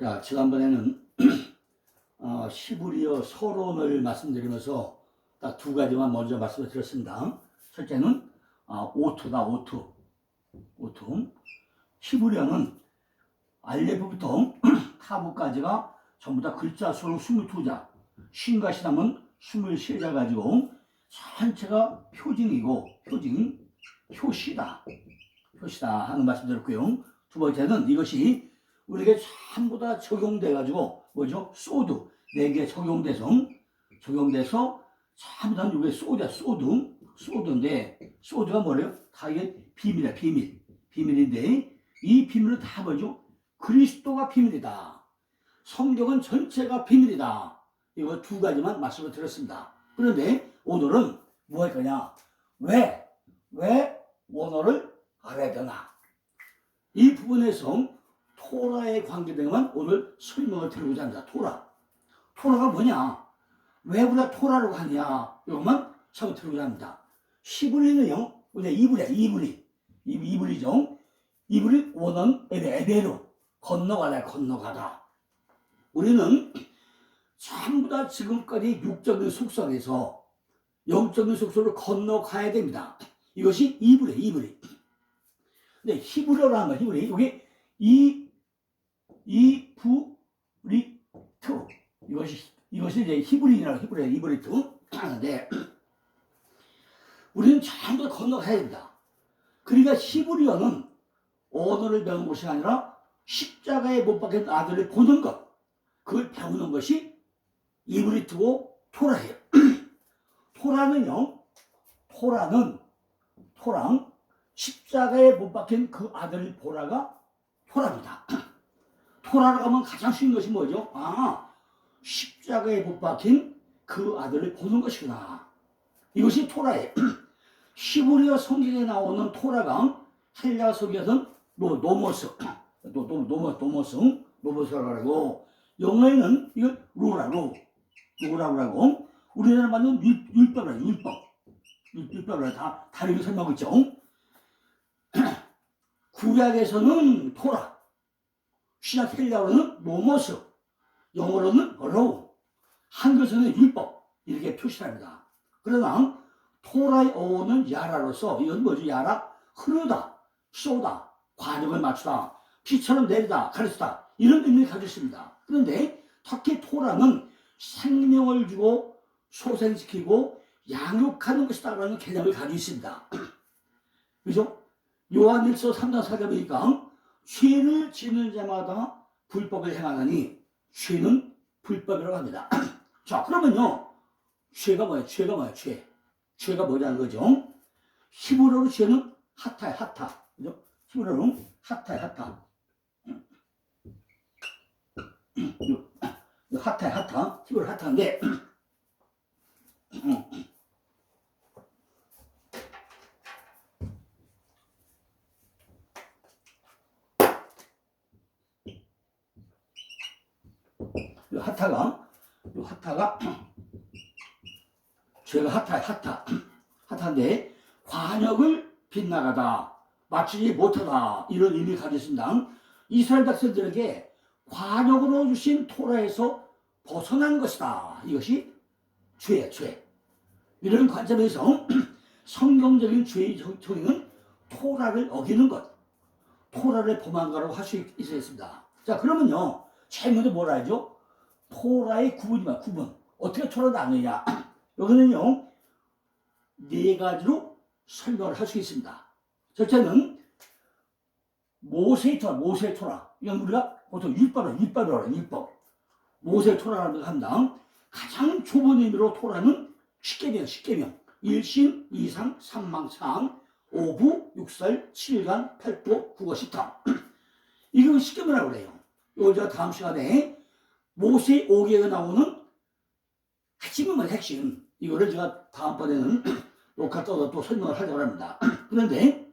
자, 지난번에는 어, 시브리어 서론을 말씀드리면서 딱 두 가지만 먼저 말씀을 드렸습니다. 첫째는 어, 오투다, 오투. 오투. 시브리어는 알레프부터 타부까지가 전부 다 글자 수로 22자, 신과 시담은 23자 가지고 전체가 표징이고, 표징, 표시다. 표시다 하는 말씀 드렸고요. 두 번째는 이것이 우리에게 전부 다 적용돼 가지고 뭐죠? 소드 네개 적용돼서 적용돼서 전부 다 이게 소드야 소드 소드인데 소드가 뭐래요? 다 이게 비밀이야 비밀 비밀인데 이 비밀은 다 뭐죠? 그리스도가 비밀이다. 성경은 전체가 비밀이다. 이거 두 가지만 말씀을 드렸습니다. 그런데 오늘은 뭐 할 거냐? 왜? 왜 원어를 알아야 되나? 이 부분에서 토라에 관계되면 오늘 설명을 드리고자 합니다. 토라. 토라가 뭐냐? 왜 우리가 토라라고 하냐? 이것만 설명 드리고자 합니다. 시브리는요, 우리가 이불이야, 이불이. 이- 이불이죠. 이불이 원어는 에베, 에베로. 건너가다, 건너가다. 우리는 전부 다 지금까지 육적인 속성에서 영적인 속성으로 건너가야 됩니다. 이것이 이불이에요, 이불이. 근데 히브리어라는 거, 히브리. 이게 이, 이, 부, 리, 투. 이것이, 이것이 이제 히브리라고 히브리어, 이브리트. 하는데, 우리는 전부 다 건너가야 됩니다. 그러니까 히브리어는 언어를 배우는 것이 아니라 십자가에 못 박힌 아들을 보는 것. 그걸 배우는 것이 이브리트고 토라예요. 토라는요, 토라는, 토랑, 십자가에 못 박힌 그 아들 보라가 토라입니다. 토라라고 하면 가장 쉬운 것이 뭐죠? 아, 십자가에 못 박힌 그 아들을 보는 것이구나. 이것이 토라예요. 히브리어 성경에 나오는 토라가 헬라 성경에서는 노, 노모스, 노, 노, 노모, 노모스, 노모스라고 영어에는 이걸 루라로, 루라고 우리나라 율, 율법이라 율법. 율- 율법을 다 다르게 설명하고 있죠. 구약에서는 토라, 신약 헬라어로는 노모스, 영어로는 로우, 한글에서는 율법 이렇게 표시합니다. 그러나 토라의 어원은 야라로서 이건 뭐죠? 야라 흐르다, 쏘다, 관역을 맞추다, 피처럼 내리다, 가르치다 이런 의미를 가지고 있습니다. 그런데 특히 토라는 생명을 주고 소생시키고 양육하는 것이다라는 개념을 가지고 있습니다. 그죠? 요한일서 3장 4절 보니까 죄를 지는 자마다 불법을 행하느니 죄는 불법이라고 합니다. 자, 그러면요. 죄가 뭐예요? 죄가 뭐예요? 죄. 죄가 뭐냐는 거죠. 히브리어로 죄는 하타야, 하타. 그죠? 히브리어로 하타야, 하타. 하타야, 하타. 히브리어 하타인데 하타가 이 하타가 죄가 하타야 하타 하타인데 관역을 빗나가다 맞추지 못하다 이런 의미 가지고 있습니다. 이스라엘 백성들에게 관역으로 주신 토라에서 벗어난 것이다. 이것이 죄야 죄. 이런 관점에서 성경적인 죄의 정의는 토라를 어기는 것, 토라를 범한 거라고 할 수 있겠습니다. 자 그러면요, 제일 먼저 뭐라 하죠? 토라의 구분이만 구분. 어떻게 토라를 나누냐? 여기는요 네 가지로 설명을 할 수 있습니다. 첫째는 모세 토라, 모세 토라. 이건 우리가 보통 율법을 율법이라고 해요, 율법. 모세 토라라고 한다. 가장 좁은 의미로 토라는 십계명, 십계명. 일신, 이상, 삼망상, 오부, 육설, 칠간, 팔도, 국어, 십탕. 이거 십계명이라고 그래요. 이거 제가 다음 시간에 모세 오개가 나오는 핵심은 핵심. 이거를 제가 다음번에는 녹화 떠서 또 설명을 하려고 합니다. 그런데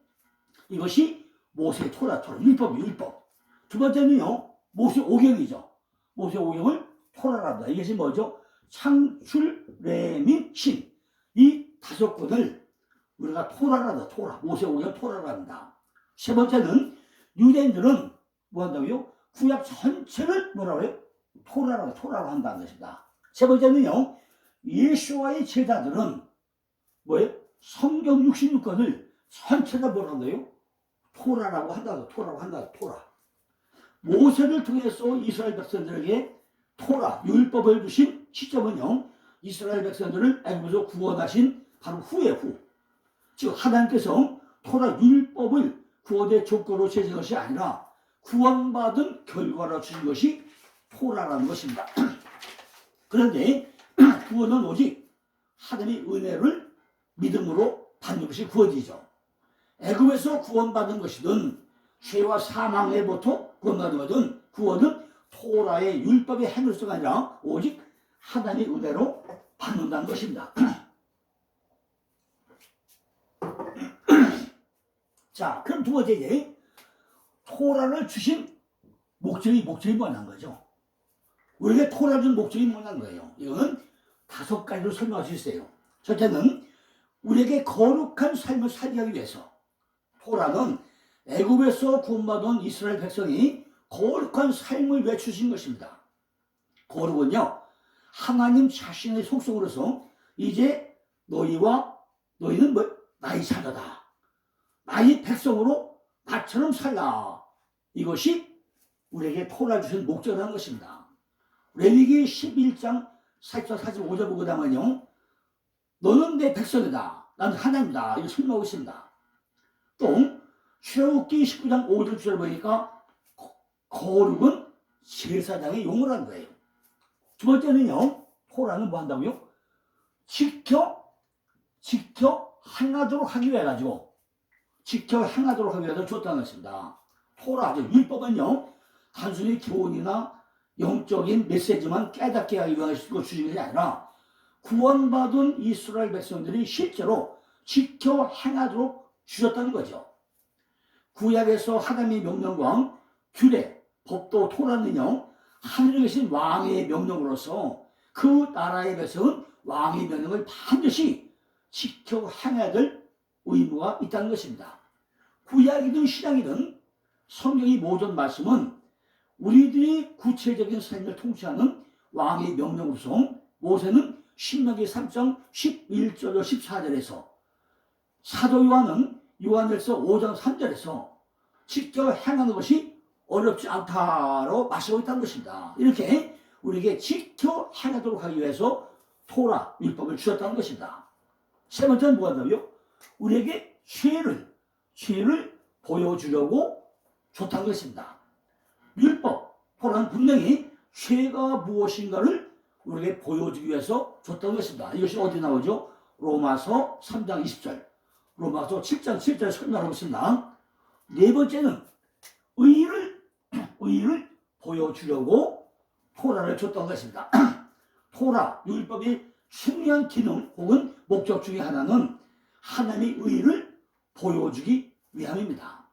이것이 모세 토라 토라 율법 율법. 두 번째는요 모세 오경이죠. 모세 오경을 토라랍니다. 이것이 뭐죠? 창출 레민 신. 이 다섯 권을 우리가 토라라다 토라 모세 오경 토라랍니다. 세 번째는 유대인들은 뭐 한다고요? 구약 전체를 뭐라고 해요? 토라라고 토라로 한다는 것입니다. 세 번째는요. 예수와의 제자들은 뭐예요? 성경 66권을 전체가 뭐라고 해요? 토라라고 한다고 토라고 한다고 토라. 모세를 통해서 이스라엘 백성들에게 토라 율법을 주신 시점은요. 이스라엘 백성들을 애굽에서 구원하신 바로 후에 후. 즉 하나님께서 토라 율법을 구원의 조건으로 제정한 것이 아니라 구원받은 결과로 주신 것이 토라라는 것입니다. 그런데 구원은 오직 하나님의 은혜를 믿음으로 받는 것이 구원이죠. 애굽에서 구원받은 것이든 죄와 사망에부터 구원받은 것은 구원은 토라의 율법의 행위로서가 아니라 오직 하나님의 은혜로 받는다는 것입니다. 자, 그럼 두 번째 이제 토라를 주신 목적이 목적이 뭐냐는 거죠. 우리에게 토라를 준 목적이 뭐냐는 거예요. 이거는 다섯 가지로 설명할 수 있어요. 첫째는 우리에게 거룩한 삶을 살게 하기 위해서 토라는 애굽에서 구원받은 이스라엘 백성이 거룩한 삶을 외추신 것입니다. 거룩은요, 하나님 자신의 속성으로서 이제 너희와 너희는 뭐 나의 자녀다. 나의 백성으로 나처럼 살라. 이것이 우리에게 토라 주신 목적이라는 것입니다. 레위기 11장 44, 45절 보고 나면요. 너는 내 백성이다. 나는 하나님이다. 이거 설명하고 있습니다. 또 출애굽기 19장 5절 주절 보니까 거- 거룩은 제사장의 용어라는 거예요. 두 번째는요. 토라는 뭐 한다고요? 지켜 지켜 행하도록 하기 위해 가지고 지켜 행하도록 하기 위해서 줬다는 것입니다. 즉 율법은요. 단순히 교훈이나 영적인 메시지만 깨닫게 하기 위해서 주신 것이 아니라 구원받은 이스라엘 백성들이 실제로 지켜 행하도록 주셨다는 거죠. 구약에서 하나님의 명령과 규례, 법도 토라는요, 하늘에 계신 왕의 명령으로서 그 나라의 백성은 왕의 명령을 반드시 지켜 행해야 될 의무가 있다는 것입니다. 구약이든 신약이든 성경의 모든 말씀은 우리들이 구체적인 삶을 통치하는 왕의 명령으로서 모세는 신명기 3장 11절 14절에서 사도 요한은 요한일서 5장 3절에서 직접 행하는 것이 어렵지 않다로 말씀하고 있다는 것입니다. 이렇게 우리에게 지켜 행하도록 하기 위해서 토라 율법을 주셨다는 것입니다. 세 번째는 뭐냐고요? 우리에게 죄를 죄를 보여주려고 줬다는 것입니다. 율법 토라는 분명히 죄가 무엇인가를 우리에게 보여주기 위해서 줬다는 것입니다. 이것이 어디 나오죠? 로마서 3장 20절, 로마서 7장 7절 설명하고 있습니다. 네 번째는 의를 의를 보여주려고 토라를 줬던 것입니다. 토라 율법의 중요한 기능 혹은 목적 중에 하나는 하나님의 의를 보여주기 위함입니다.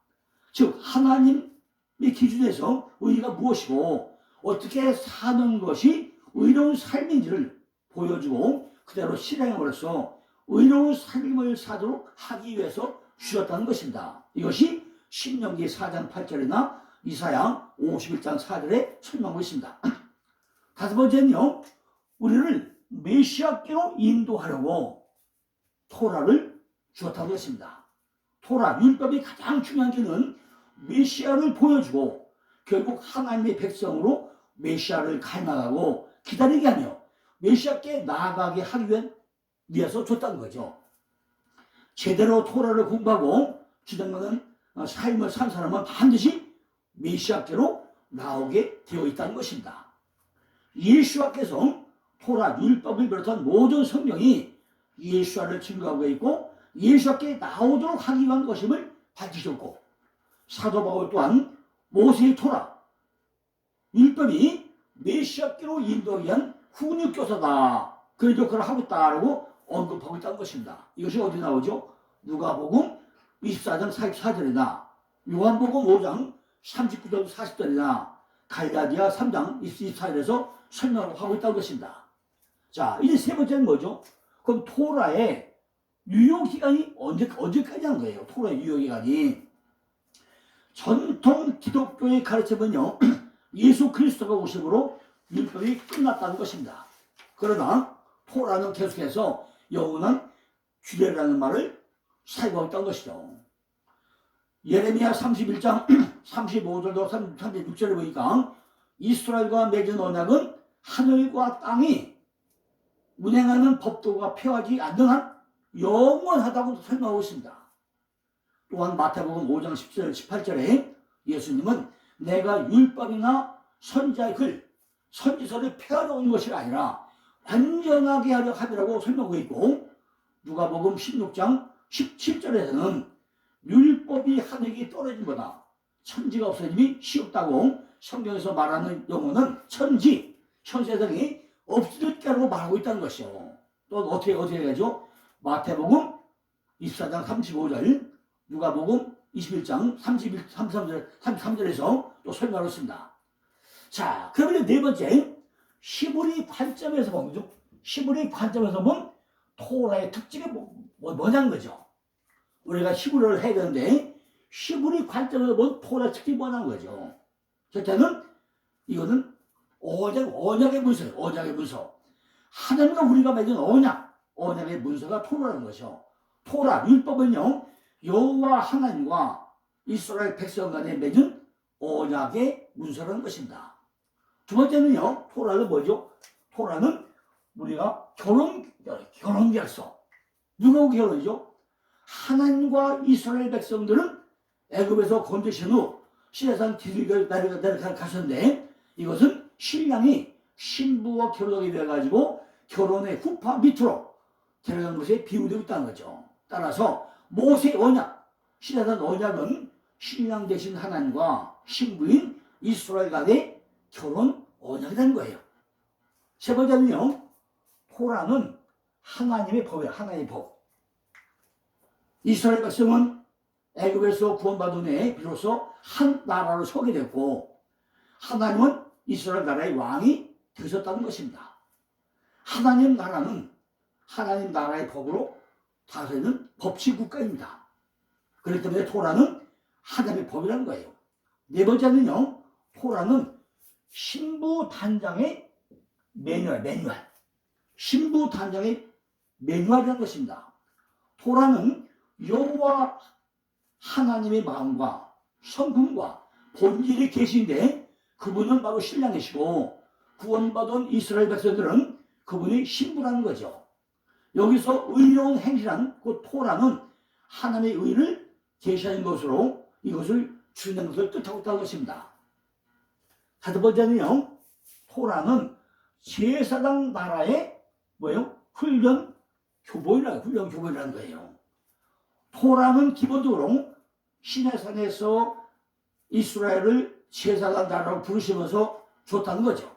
즉 하나님 의 기준에서 의가 무엇이고 어떻게 사는 것이 의로운 삶인지를 보여주고 그대로 실행함으로써 의로운 삶을 사도록 하기 위해서 주셨다는 것입니다. 이것이 신명기 4장 8절이나 이사야 51장 4절에 설명하고 있습니다. 다섯 번째는요, 우리를 메시아께로 인도하려고 토라를 주었다는 것입니다. 토라, 율법이 가장 중요한 게는 메시아를 보여주고 결국 하나님의 백성으로 메시아를 갈망하고 기다리게 하며 메시아께 나아가게 하기 위해서 줬다는 거죠. 제대로 토라를 공부하고 주장하는 삶을 산 사람은 반드시 메시아께로 나오게 되어 있다는 것입니다. 예수와께서 토라 율법을 비롯한 모든 성경이 예수와를 증거하고 있고 예수와께 나오도록 하기 위한 것임을 밝히셨고 사도 바울 또한 모세의 토라 율법이 메시아께로 인도하기 위한 훈육교사다 그 역할을 하고 있다라고 언급하고 있다는 것입니다. 이것이 어디 나오죠? 누가복음 24장 44절이나 요한복음 5장 39절 40절이나 갈라디아 3장 24절에서 설명을 하고 있다는 것입니다. 자, 이제 세 번째는 뭐죠? 그럼 토라의 유효기간이 언제, 언제까지 하는 거예요? 토라의 유효기간이. 전통 기독교의 가르침은요, 예수 그리스도가 오심으로 율법이 끝났다는 것입니다. 그러나 토라는 계속해서 영원한 주례라는 말을 사용하고 있다는 것이죠. 예레미야 31장 35절도 36절에 보니까 이스라엘과 맺은 언약은 하늘과 땅이 운행하는 법도가 폐하지 않는 한 영원하다고 설명하고 있습니다. 또한 마태복음 5장 10절 18절에 예수님은 내가 율법이나 선지자의 글, 선지서를 폐하러 것이 아니라 완전하게 하려 함이라고 설명하고 있고 누가복음 16장 17절에서는 율법이 하늘이 떨어진 거다. 천지가 없어짐이 쉬웠다고 성경에서 말하는 용어는 천지, 현세상이 없을 때라고 말하고 있다는 것이요. 또 어떻게 어떻게 되죠? 마태복음 24장 35절, 누가복음 21장 31, 33절, 33절에서 또 설명하고 있습니다. 자, 그러면 네 번째, 히브리 관점에서 보면, 히브리 관점에서 보면 토라의 특징이 뭐, 뭐, 뭐냐는 거죠. 우리가 히브리를 해야 되는데, 히브리 관점에서 보면 토라의 특징이 뭐냐는 거죠. 첫째는, 이거는 언약, 언약의 문서예요. 언약의 문서. 하나님과 우리가 맺은 언약, 언약의 문서가 토라는 것이요. 토라, 율법은요, 여호와 하나님과 이스라엘 백성 간에 맺은 언약의 문서라는 것입니다. 두 번째는요, 토라는 뭐죠? 토라는 우리가 결혼, 결혼 계약서. 누가 결혼이죠? 하나님과 이스라엘 백성들은 애굽에서 건드신 후 시내산 디들겨 내려가 가셨는데 이것은 신랑이 신부와 결혼하게 돼가지고 결혼의 후파 밑으로 데려간 것에 비유되고 있다는 거죠. 따라서 모세 언약, 시내산 언약은 신랑 대신 하나님과 신부인 이스라엘 간의 결혼 언약이 된 거예요. 세 번째는요, 토라는 하나님의 법이에요. 하나님의 법. 이스라엘 백성은 애굽에서 구원받은 후에 비로소 한 나라로 서게 됐고 하나님은 이스라엘 나라의 왕이 되셨다는 것입니다. 하나님 나라는 하나님 나라의 법으로 다스리는 법치 국가입니다. 그렇기 때문에 토라는 하나님의 법이라는 거예요. 네 번째는요, 토라는 신부 단장의 매뉴얼, 매뉴얼. 신부 단장의 매뉴얼이라는 것입니다. 토라는 여호와 하나님의 마음과 성품과 본질이 계신데 그분은 바로 신랑이시고 구원받은 이스라엘 백성들은 그분이 신부라는 거죠. 여기서 의로운 행실한 그 토라는 하나님의 의를 제시하는 것으로 이것을 주는 것을 뜻하고 있다는 것입니다. 다섯 번째는요, 토라는 제사장 나라의 뭐예요? 훈련 교보이라 훈련 교보이라는 거예요. 토라는 기본적으로 시내산에서 이스라엘을 제사장 나라로 부르시면서 줬다는 거죠.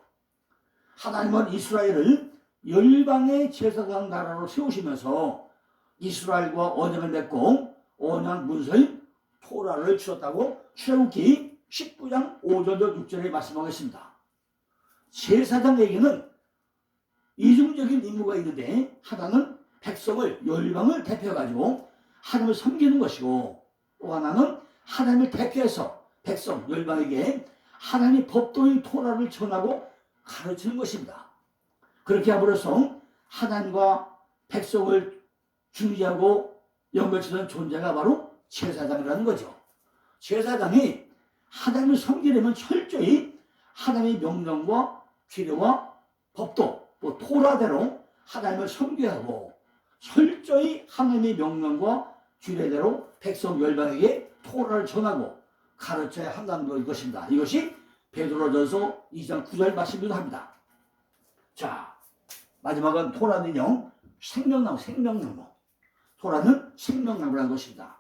하나님은 이스라엘을 열방의 제사장 나라로 세우시면서 이스라엘과 언약을 맺고 언약 문서인 토라를 주었다고 출애굽기 19장 5절로 6절에 말씀하겠습니다. 제사장에게는 이중적인 임무가 있는데 하나는 백성을 열방을 대표해가지고 하나님을 섬기는 것이고 또 하나는 하나님을 대표해서 백성 열방에게 하나님의 법도인 토라를 전하고 가르치는 것입니다. 그렇게 함으로써 하나님과 백성을 중지하고 연결치는 존재가 바로 제사장이라는 거죠. 제사장이 하나님을 섬기려면 철저히 하나님의 명령과 규례와 법도 또 토라대로 하나님을 섬겨야 하고 철저히 하나님의 명령과 규례대로 백성 열방에게 토라를 전하고 가르쳐야 한다는 것입니다. 이것이 베드로전서 2장 9절 말씀이기도 합니다. 자, 마지막은 토라는요, 생명나무, 생명나무. 토라는 생명나무라는 것입니다.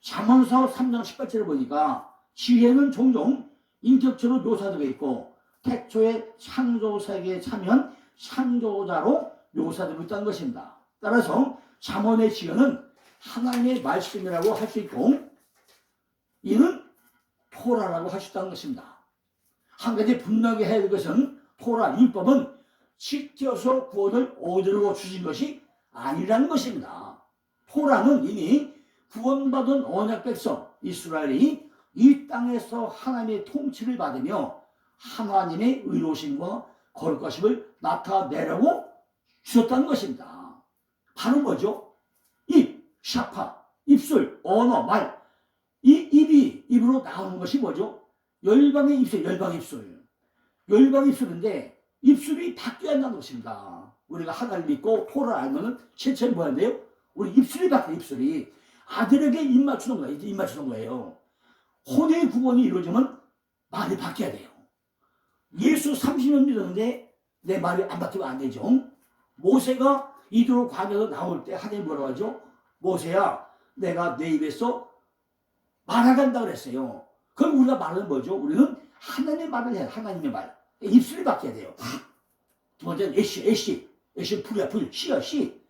잠언서 3장 18절을 보니까 지혜는 종종 인격체로 묘사되어 있고 태초의 창조세계에 참여한 창조자로 묘사되고 있다는 것입니다. 따라서 잠언의 지혜는 하나님의 말씀이라고 할 수 있고 이는 토라라고 할 수 있다는 것입니다. 한 가지 분명히 해야 될 것은 토라 율법은 지켜서 구원을 얻으려고 주신 것이 아니라는 것입니다. 토라는 이미 구원받은 언약 백성 이스라엘이 이 땅에서 하나님의 통치를 받으며 하나님의 의로심과 거룩하심을 나타내라고 주셨다는 것입니다. 바로 뭐죠? 입, 샤파, 입술, 언어, 말. 이 입이 입으로 나오는 것이 뭐죠? 열방의 입술, 열방 입술. 열방 입술인데 입술이 바뀌어야 한다는 것입니다. 우리가 하나님 믿고 토를 알면은 실체는 뭐야 돼요? 우리 입술이 바뀌어 입술이 아들에게 입 맞추는 거예요. 입 맞추는 거예요. 혼의 구원이 이루어지면 말이 바뀌어야 돼요. 예수 30년 믿었는데 내 말이 안 바뀌면 안 되죠. 모세가 이도로 광야에서 나올 때 하나님 뭐라고 하죠? 모세야 내가 내 입에서 말하간다 그랬어요. 그럼 우리가 말은 뭐죠? 우리는 하나님의 말을 해야 하나님의 말. 입술이 바뀌어야 돼요. 두 번째는 애쉬, 애쉬. 애쉬 불이야, 불. 씨야, 씨.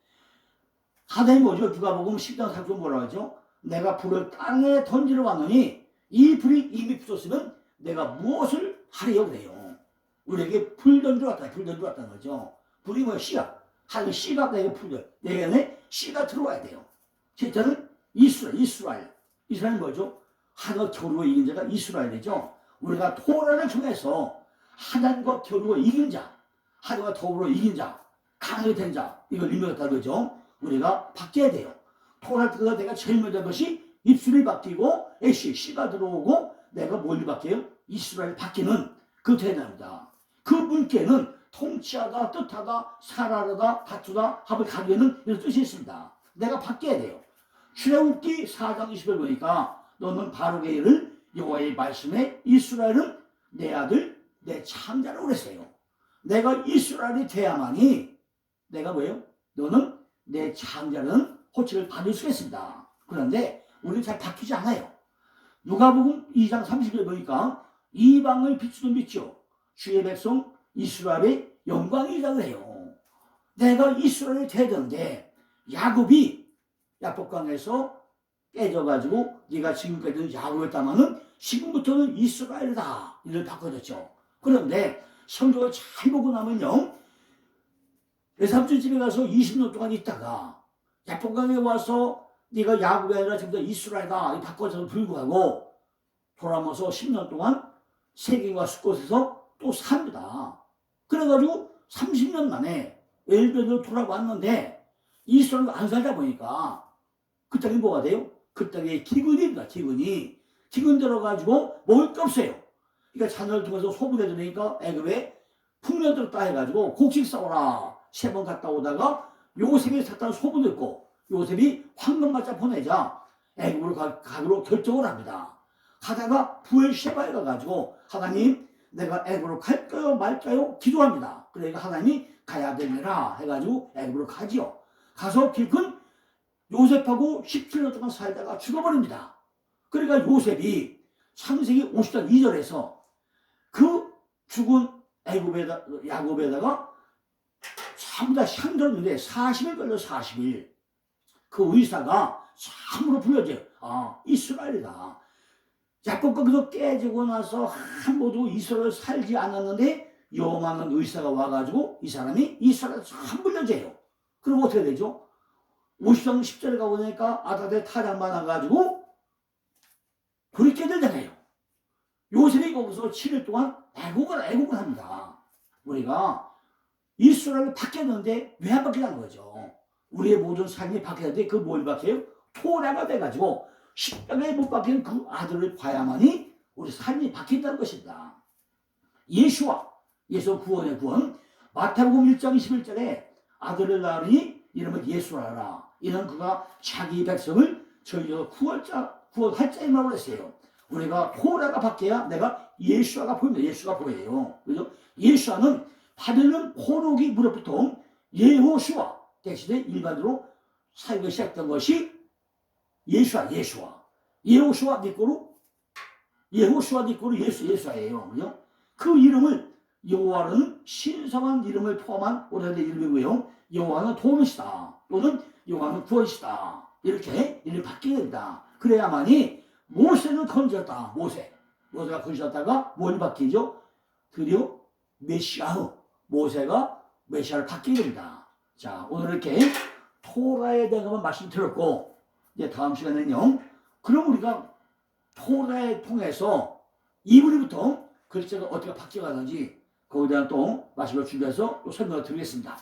하나님 뭐죠? 누가 보면 10장 3절 뭐라고 하죠? 내가 불을 땅에 던지러 왔느니 이 불이 이미 붙었으면 내가 무엇을 하려고 그래요. 우리에게 불 던지러 왔다, 불 던지러 왔다는 거죠. 불이 뭐야? 씨야. 하나님 씨가 내게 불, 내 안에 씨가 들어와야 돼요. 실제는 이스라엘, 이스라엘. 이스라엘 뭐죠? 하나님과 겨루어 이긴 자가 이스라엘이죠. 우리가 토라를 통해서 하나님과 겨루어 이긴 자, 하나님과 더불어 이긴 자, 강하게 된 자, 이걸 의미했다 그죠? 우리가 바뀌어야 돼요. 통해서 내가 제일 먼저 한 것이 입술이 바뀌고 애쉬, 씨가 들어오고 내가 뭘 바뀌어요? 이스라엘 바뀌는 그 대단합니다. 그 문께는 통치하다, 뜻하다, 살아하다, 다투다, 합을 가리는 이런 뜻이 있습니다. 내가 바뀌어야 돼요. 출애굽기 4장 20절 보니까 너는 바로게 이를 여호와의 말씀에 이스라엘은 내 아들 내 창자라고 그랬어요. 내가 이스라엘이 돼야만이 내가 뭐예요? 너는 내 창자는 호칭을 받을 수 있습니다. 그런데 우리는 잘 바뀌지 않아요. 누가복음 2장 30절 보니까 이방을 비추는 빛이요 주의 백성 이스라엘의 영광이라고 해요. 내가 이스라엘이 되던데 야곱이 야복강에서 깨져가지고 네가 지금까지는 야곱이었다마는 지금부터는 이스라엘이다 이를 바꿔줬죠. 그런데 성경을 잘 보고 나면요 외삼촌 집에 가서 20년 동안 있다가 야복강에 와서 네가 야곱이 아니라 지금부터 이스라엘이다 이 바꿔줘서 불구하고 돌아와서 10년 동안 세계와 숲곳에서 또 삽니다. 그래가지고 30년 만에 엘베드로 돌아왔는데 이스라엘 안 살다 보니까 그 땅이 뭐가 돼요? 그 땅에 기근입니다. 기근이 기근 들어가지고 먹을 게 없어요. 그러니까 자녀를 통해서 소문해 주니까 애굽에 풍년 들었다 해가지고 곡식 싸오라 세 번 갔다 오다가 요셉이 샀다는 소문 듣고 요셉이 황금 맞자 보내자 애굽으로 가, 가기로 결정을 합니다. 가다가 부엘셰바에 가가지고 하나님 내가 애굽으로 갈까요 말까요 기도합니다. 그러니까 하나님이 가야 되느라 해가지고 애굽으로 가지요. 가서 길큰 요셉하고 17년 동안 살다가 죽어버립니다. 그러니까 요셉이 창세기 50장 2절에서 그 죽은 애굽에다 야곱에다가 전부 다 향들었는데 40일 걸려 40일 그 의사가 참으로 불려져요. 아 이스라엘이다. 야곱 거기서 깨지고 나서 한 번도 이스라엘 살지 않았는데 요만한 의사가 와가지고 이 사람이 이스라엘 참 불려져요. 그럼 어떻게 되죠? 50장 10절에 가보니까 아다데 타작 많아가지고 돌이켜들 당해 요. 요셉이 거기서 7일 동안 애국을 애국을 합니다. 우리가 이스라엘을 바뀌었는데 왜 안 바뀌는 거죠? 우리의 모든 삶이 바뀌었는데 그 뭘 바뀌어요? 토라가 돼가지고 십자가에 못 박힌 그 아들을 봐야만이 우리 삶이 바뀐다는 것입니다. 예수와 예수 구원의 구원 마태복음 1장 21절에 아들을 낳으니 이름을 예수라라 이는 그가 자기 백성을 저희가 구원자 구원할 자임이라고 했어요. 우리가 호라가 바뀌어야 내가 예수아가 보입니다. 예수가 보여요. 그죠? 예수아는 바벨론 포로기 무렵부터 예호수아 대신에 일반으로 사역이 시작된 것이 예수아, 예수아. 예호수아 니꼬로 예호수아 니꼬로 예수, 예수아예요. 그죠? 그 이름을 여호와는 신성한 이름을 포함한 오래된 이름이고요. 여호와는 도움이시다. 또는 여호와는 구원이시다. 이렇게 이름이 바뀌게 된다. 그래야만이 모세는 건졌다. 모세. 모세가 건졌다가 뭘 바뀌죠? 드디어 메시아후. 모세가 메시아를 바뀌게 됩니다. 자, 오늘 이렇게 토라에 대해서 말씀드렸고, 이제 다음 시간에는요. 그럼 우리가 토라에 통해서 이브리부터 글자가 어떻게 바뀌어가는지 거기에 대한 또 마지막으로 준비해서 또 설명을 드리겠습니다.